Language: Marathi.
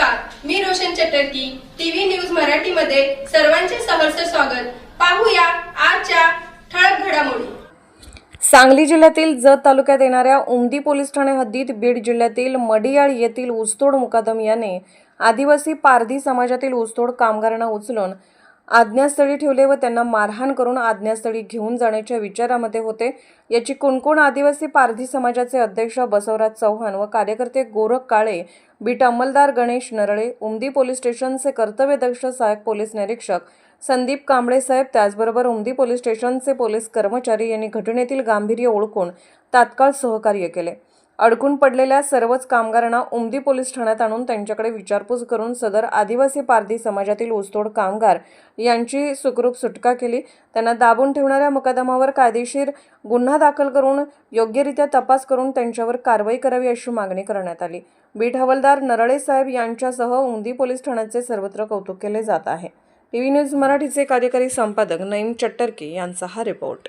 नमस्कार. मी रोशन चटर्की टीव्ही न्यूज मराठी मध्ये सर्वांचे सहर्ष स्वागत. पाहूया आजच्या ठळक घडामोडी. सांगली जिल्ह्यातील जत तालुक्यात येणाऱ्या उमदी पोलीस ठाणे हद्दीत बीड जिल्ह्यातील मडियाळ येथील ऊसतोड मुकादम याने आदिवासी पारधी समाजातील ऊसतोड कामगारांना उचलून आज्ञास्थळी ठेवले व त्यांना मारहाण करून आज्ञास्थळी घेऊन जाण्याच्या विचारामध्ये होते. याची कुणकुण आदिवासी पारधी समाजाचे अध्यक्ष बसवराज चव्हाण व कार्यकर्ते गोरख काळे बीट अंमलदार गणेश नरळे उमदी पोलीस स्टेशनचे कर्तव्यदक्ष सहाय्यक पोलीस निरीक्षक संदीप कांबळे साहेब त्याचबरोबर उमदी पोलीस स्टेशनचे पोलीस कर्मचारी यांनी घटनेतील गांभीर्य ओळखून तात्काळ सहकार्य केले. अडकून पडलेल्या सर्वच कामगारांना उमदी पोलीस ठाण्यात आणून त्यांच्याकडे विचारपूस करून सदर आदिवासी पारधी समाजातील ऊसतोड कामगार यांची सुखरूप सुटका केली. त्यांना दाबून ठेवणाऱ्या मुकदमावर कायदेशीर गुन्हा दाखल करून योग्यरित्या तपास करून त्यांच्यावर कारवाई करावी अशी मागणी करण्यात आली. बीट हवालदार नरळे साहेब यांच्यासह उमदी पोलीस ठाण्याचे सर्वत्र कौतुक केले जात आहे. टी व्ही न्यूज मराठीचे कार्यकारी संपादक नईम चट्टरके यांचा हा रिपोर्ट.